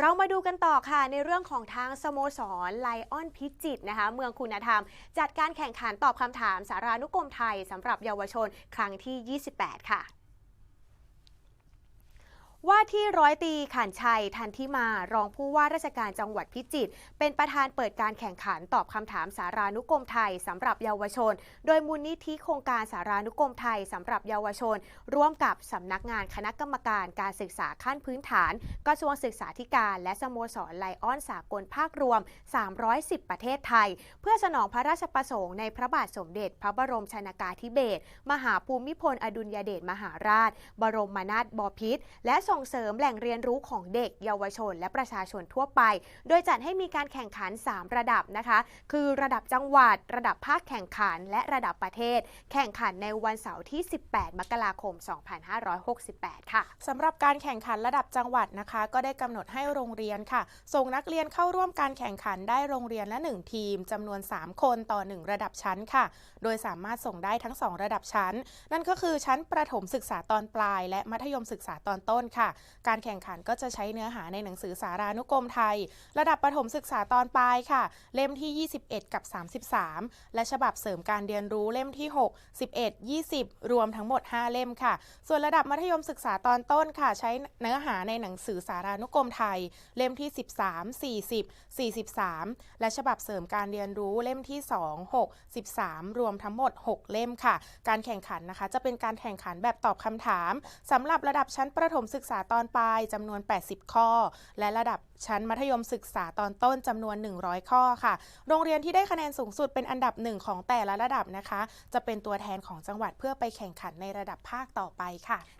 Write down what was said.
เรามาดูกันต่อค่ะในเรื่องของทางสโมสรไลออนพิจิตนะคะ เมืองคุณธรรม จัดการแข่งขันตอบคำถามสารานุกรมไทยสำหรับเยาวชนครั้งที่ 28 ค่ะ ว่าที่ร้อยตีขันชัยทันทิมารองผู้ว่าราชการจังหวัดพิจิตรเป็นประธานเปิดการแข่งขันตอบคำถามสารานุกรมไทยสำหรับเยาวชน โดยมูลนิธิโครงการสารานุกรมไทยสำหรับเยาวชน ร่วมกับสำนักงานคณะกรรมการการศึกษาขั้นพื้นฐานกระทรวงศึกษาธิการ และสโมสรไลออนสากลภาครวม 310 ประเทศไทย เพื่อสนองพระราชประสงค์ในพระบาทสมเด็จ พระบรมชนากาธิเบศรมหาภูมิพลอดุลยเดชมหาราช บรมนาถบพิตรและส่งเสริมแหล่งเรียนรู้ของเด็กเยาวชน และประชาชนทั่วไป โดยจัดให้มีการแข่งขัน 3 ระดับนะคะ คือระดับจังหวัด ระดับภาคแข่งขัน และระดับประเทศ แข่งขันในวันเสาร์ที่ 18 มกราคม 2568 ค่ะสำหรับการแข่งขันระดับจังหวัดนะคะ ก็ได้กำหนดให้โรงเรียนค่ะ ส่งนักเรียนเข้าร่วมการแข่งขันได้โรงเรียนละ 1 ทีมจำนวน 3 คนต่อ 1 ระดับชั้นค่ะ โดยสามารถส่งได้ทั้ง 2 ระดับชั้น นั่นก็คือชั้นประถมศึกษาตอนปลาย และมัธยมศึกษาตอนต้นค่ะการแข่งขันก็จะใช้เนื้อหาในหนังสือสารานุกรมไทย ระดับประถมศึกษาตอนปลายค่ะ เล่มที่ 21 กับ 33 และฉบับเสริมการเรียนรู้เล่มที่ 6 11 20 รวมทั้งหมด 5 เล่มค่ะ ส่วนระดับมัธยมศึกษาตอนต้นค่ะ ใช้เนื้อหาในหนังสือสารานุกรมไทย เล่มที่ 13 40 43 และฉบับเสริมการเรียนรู้เล่มที่ 2 6 13 รวมทั้งหมด 6 เล่มค่ะ การแข่งขันนะคะ จะเป็นการแข่งขันแบบตอบคำถามสำหรับระดับชั้นประถมศึกษาตอนปลายจำนวน 80 ข้อ และระดับชั้นมัธยมศึกษาตอนต้นจำนวน 100 ข้อค่ะ โรงเรียนที่ได้คะแนนสูงสุดเป็นอันดับหนึ่งของแต่ละระดับนะคะ จะเป็นตัวแทนของจังหวัดเพื่อไปแข่งขันในระดับภาคต่อไปค่ะ